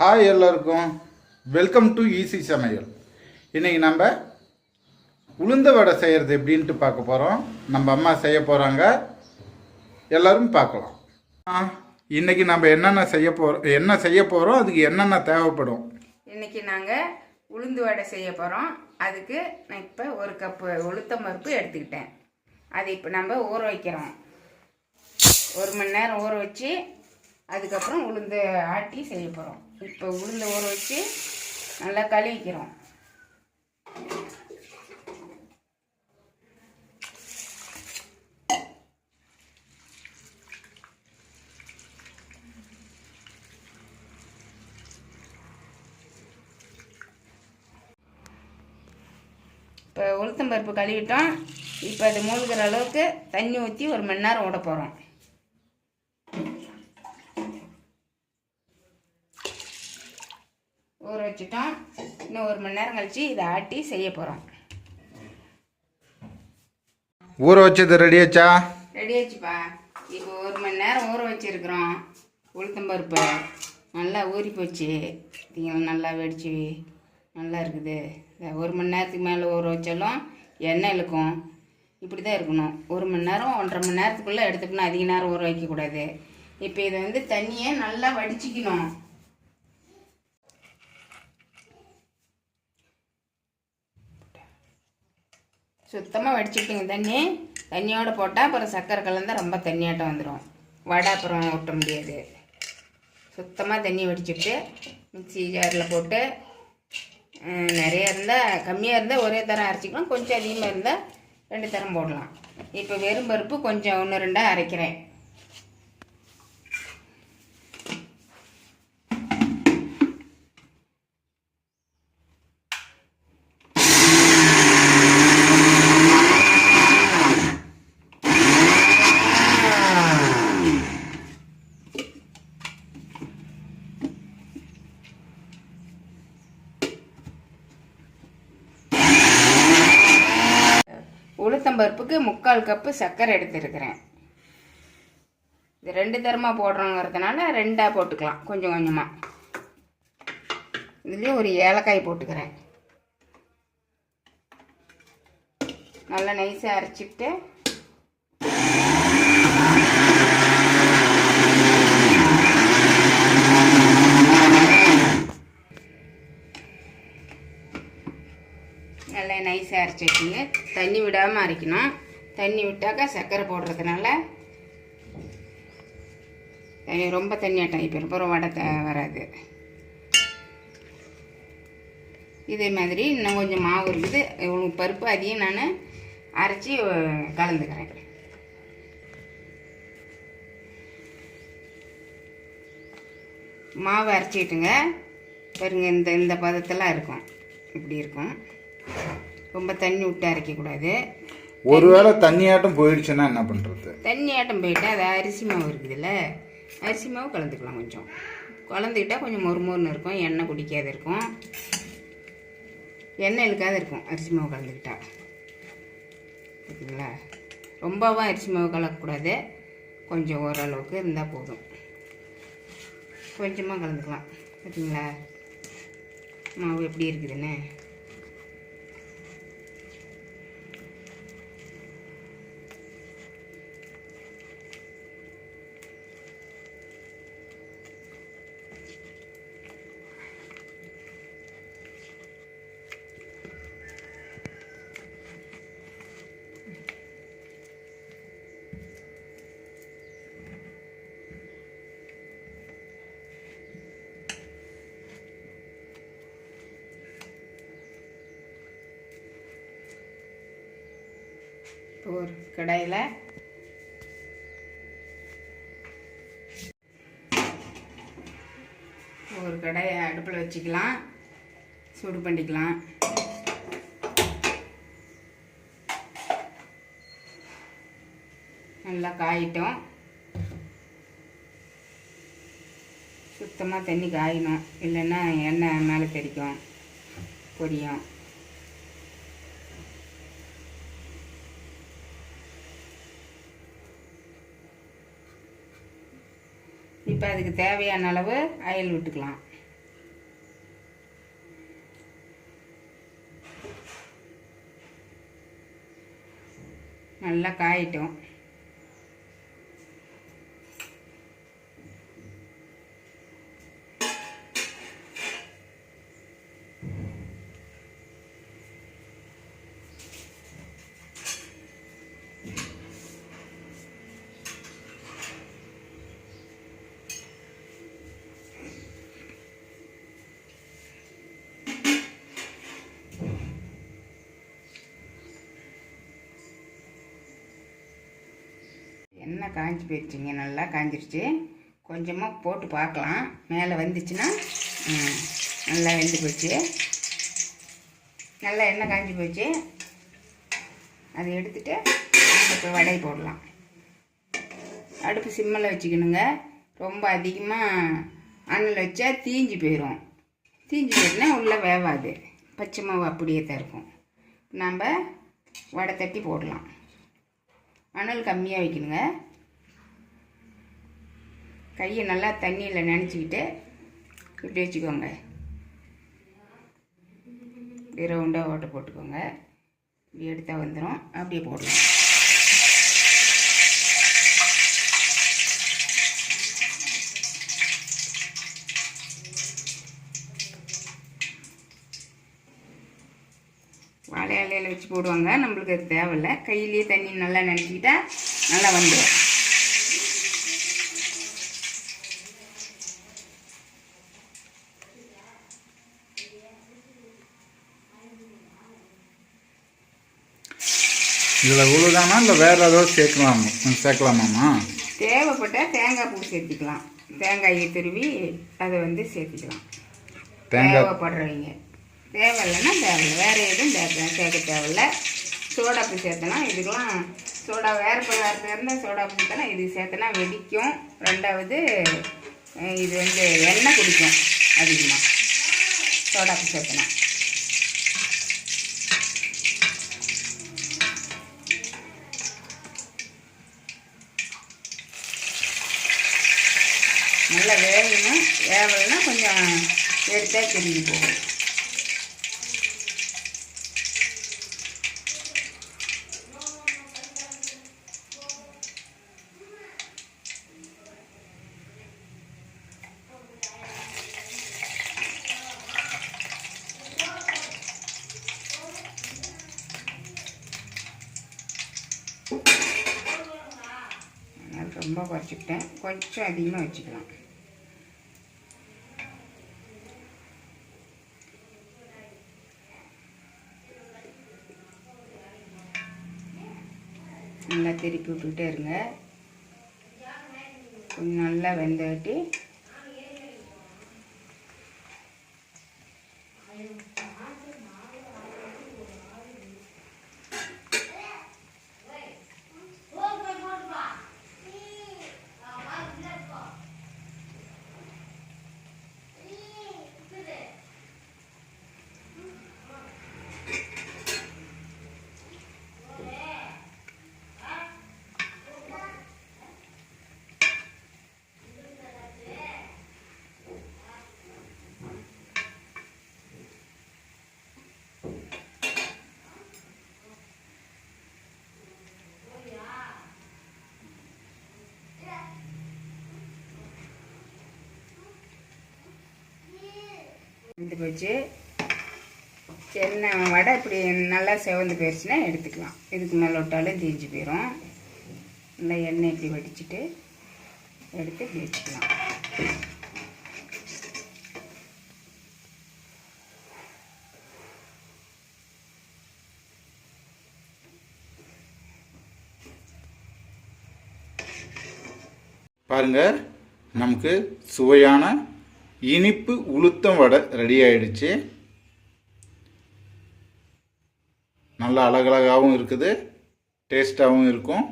Hi எல்லாருக்கும். Welcome to easy சமையல் இன்றைக்கி நம்ம உளுந்த வடை செய்கிறது எப்படின்ட்டு பார்க்க போகிறோம் நம்ம அம்மா செய்ய போகிறாங்க எல்லோரும் பார்க்கலாம். ஆ இன்றைக்கி நம்ம என்னென்ன செய்ய போகிறோம் என்ன செய்ய போகிறோம் அதுக்கு என்னென்ன தேவைப்படும்? இன்றைக்கி நாங்கள் உளுந்து வடை செய்ய போகிறோம் அதுக்கு நான் இப்போ ஒரு கப்பு உளுத்தம் பருப்பு எடுத்துக்கிட்டேன். அதை இப்போ நம்ம ஊற வைக்கிறோம். ஒரு மணி நேரம் ஊற வச்சு அதுக்கப்புறம் உளுந்து ஆட்டி செய்ய போகிறோம் இப்போ உளுந்து ஊற வச்சு நல்லா கழுவிக்கிறோம். இப்போ உளுத்தம்பருப்பு கழுவிட்டோம். இப்போ அது மூழ்கிற அளவுக்கு தண்ணி ஊற்றி ஒரு மணி நேரம் விட போகிறோம். ஊற வச்சுட்டோம். இன்னும் ஒரு மணி நேரம் கழித்து இதை ஆட்டி செய்ய போகிறோம் ஊற வச்சது ரெடி ஆச்சா? ரெடி ஆச்சுப்பா. இப்போ ஒரு மணி நேரம் ஊற வச்சுருக்குறோம். உளுத்தம் பருப்பு நல்லா ஊறி போச்சு. நல்லா வெடிச்சு நல்லா இருக்குது. ஒரு மணி நேரத்துக்கு மேலே ஊற வச்சாலும் எண்ணெய் இழுக்கும். இப்படி தான் இருக்கணும். ஒரு மணி நேரம் ஒன்றரை மணி நேரத்துக்குள்ளே எடுத்துக்கணும். அதிக நேரம் ஊற வைக்கக்கூடாது. இப்போ இதை வந்து தண்ணியை நல்லா வடிச்சிக்கணும். சுத்தமாக வடிச்சுக்கிட்டுங்க தண்ணி தண்ணியோடு போட்டால் அப்புறம் சர்க்கரை கலந்தால் ரொம்ப தண்ணியாட்டம் வந்துடும் வடை அப்புறம் ஒட்ட முடியாது. சுத்தமாக தண்ணி வடிச்சுட்டு மிக்ஸி ஜாரில் போட்டு நிறையா நிறைய இருந்தால் கம்மியாக இருந்தால் ஒரே தரம் அரைச்சிக்கலாம். கொஞ்சம் அதிகமாக இருந்தால் ரெண்டு தரம் போடலாம். இப்போ வெறும் பருப்பு கொஞ்சம் ஒன்று ரெண்டாக அரைக்கிறேன். உளுத்தம்பருப்புக்கு முக்கால் கப்பு சர்க்கரை எடுத்துருக்கிறேன். இது ரெண்டு தரமாக போடுறோங்கிறதுனால ரெண்டாக போட்டுக்கலாம் கொஞ்சம் கொஞ்சமாக இதுலேயும் ஒரு ஏலக்காய் போட்டுக்கிறேன். நல்லா நைஸாக அரைச்சிக்கிட்டு நல்லா நைஸாக அரைச்சி வச்சுங்க தண்ணி விடாமல் அரைக்கணும். தண்ணி விட்டாக்கா சர்க்கரை போடுறதுனால தண்ணி ரொம்ப தண்ணியாட்டம் இப்போ அப்புறம் வடை த- வராது. இதே மாதிரி இன்னும் கொஞ்சம் மாவு இருக்குது. இவ்வளோ பருப்பு அதையும் நான் அரைச்சி கலந்துக்கிறேன். மாவு அரைச்சிட்டுங்க. பாருங்கள் இந்த இந்த பதத்தெல்லாம் இருக்கும். இப்படி இருக்கும். ரொம்ப தண்ணி விட்டு அரைக்கக்கூடாது. ஒருவேளை தண்ணியாட்டம் போயிடுச்சுன்னா என்ன பண்ணுறது தண்ணி ஆட்டம் போயிட்டா அது அரிசி மாவு இருக்குதுல்ல? அரிசி மாவு கலந்துக்கலாம் கொஞ்சம். கலந்துக்கிட்டால் கொஞ்சம் மொறு மொறுன்னு இருக்கும் எண்ணெய் குடிக்காது இருக்கும். எண்ணெய் இழுக்காத இருக்கும் அரிசி மாவு கலந்துக்கிட்டா. ஓகேங்களா? ரொம்பவும் அரிசி மாவு கலக்கக்கூடாது. கொஞ்சம் ஓரளவுக்கு இருந்தால் போதும். கொஞ்சமாக கலந்துக்கலாம். பார்த்தீங்களா மாவு எப்படி இருக்குதுன்னு? ஒரு கடாயில். ஒரு கடாயை அடுப்பில் வச்சுக்கலாம். சூடு பண்ணிக்கலாம். நல்லா காயிட்டோம். சுத்தமாக தண்ணி காயணும். இல்லைன்னா எண்ணெய் மேலே தெரிக்கும் பொரியும். இப்போ அதுக்கு தேவையான அளவு அயல் விட்டுக்கலாம். நல்லா காயிட்டோம். நல்லா காஞ்சி போயிடுச்சுங்க நல்லா காஞ்சிருச்சு. கொஞ்சமாக போட்டு பார்க்கலாம். மேலே வந்துச்சுன்னா நல்லா வெந்து போச்சு. நல்லா எண்ணெய் காஞ்சி போச்சு. அதை எடுத்துட்டு இப்போ வடை போடலாம். அடுப்பு சிம்மில் வச்சுக்கணுங்க. ரொம்ப அதிகமாக அனல் வச்சா தீஞ்சு போயிடும் தீஞ்சு போயிட்டுனா உள்ளே வேவாது. பச்சை மாவு அப்படியே தான் இருக்கும். நம்ம வடை தட்டி போடலாம். அனல் கம்மியாக வைக்கணுங்க. கையை நல்லா தண்ணியில் நினச்சிக்கிட்டு இப்படி வச்சுக்கோங்க. இப்படி ரவுண்டாக ஓட்டை போட்டுக்கோங்க. இப்படி எடுத்தால் வந்துடும் அப்படியே போடலாம். வாழை இலையில் வச்சு போடுவாங்க. நம்மளுக்கு அது தேவையில்ல. கையிலேயே தண்ணி நல்லா நினச்சிக்கிட்டா நல்லா வந்துடும் இதில் உழுதானா இல்லை வேறு ஏதாவது சேர்க்கலாம் சேர்க்கலாமாம்மா? தேவைப்பட்டால் தேங்காய் பூ சேர்த்திக்கலாம். தேங்காயை துருவி அதை வந்து சேர்த்திக்கலாம். தேவைப்படுறவங்க. தேவையில்லைன்னா தேவையில்லை. வேறு எதுவும் தேவை சேர்க்க தேவையில்ல. சோடாப்பு சேர்த்தனா இதுக்கெல்லாம் சோடா வேறு பதார்த்தம் இருந்தால் சோடாப்பு சேர்த்தனா இது சேர்த்தனா வெடிக்கும். ரெண்டாவது இது வந்து எண்ணெய் குடிக்கும் அதிகமாக. சோடாப்பு சேர்த்தனா. நல்லா வேகணும் வேகலைன்னா கொஞ்சம் எடுத்தால் திரும்பி போகும். ரொம்ப குறைச்சிக்கிட்டேன். கொஞ்சம் அதிகமாக வச்சுக்கலாம். நல்லா திருப்பி விட்டுக்கிட்டே இருங்க. கொஞ்சம் நல்லா வெந்தாட்டி வெந்து போச்சு. எண்ணெய் வடை இப்படி நல்லா செவந்து போயிடுச்சுன்னா எடுத்துக்கலாம். இதுக்கு மேலே விட்டாலும் தீஞ்சு போயிடும் நல்லா எண்ணெய் இப்படி வடிச்சிட்டு எடுத்து இப்படி வச்சுக்கலாம். பாருங்க நமக்கு சுவையான இனிப்பு உளுத்தம் வடை ரெடி ஆயிடுச்சு. நல்லா அழகழகாகவும் இருக்குது. டேஸ்ட்டாகவும் இருக்கும்.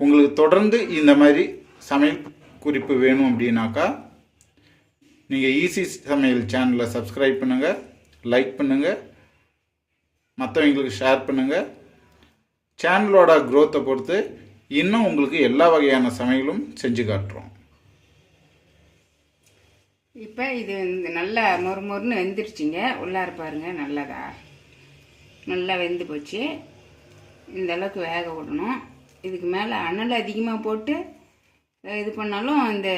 உங்களுக்கு தொடர்ந்து இந்த மாதிரி சமையல் குறிப்பு வேணும் அப்படின்னாக்கா நீங்கள் ஈஸி சமையல் சேனலை சப்ஸ்கிரைப் பண்ணுங்கள் லைக் பண்ணுங்கள் மற்றவங்களுக்கு ஷேர் பண்ணுங்கள் சேனலோட க்ரோத்தை பொறுத்து இன்னும் உங்களுக்கு எல்லா வகையான சமையலும் செஞ்சு காட்டுறோம். இப்போ இது நல்லா மொறு மொறுன்னு வெந்துருச்சுங்க. உள்ளார பாருங்க நல்லதா. நல்லா வெந்து போச்சு. இந்த அளவுக்கு வேக விடணும். இதுக்கு மேலே அனல் அதிகமாக போட்டு இது பண்ணாலும் இந்த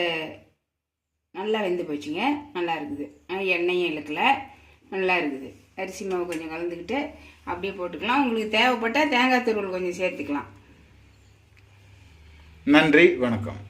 நல்லா வெந்து போச்சுங்க. நல்லா இருக்குது. எண்ணெயும் இழுக்கலை. நல்லா இருக்குது. அரிசி மாவு கொஞ்சம் கலந்துக்கிட்டு அப்படியே போட்டுக்கலாம். உங்களுக்கு தேவைப்பட்டால் தேங்காய் துருவல் கொஞ்சம் சேர்த்துக்கலாம். நன்றி. வணக்கம்.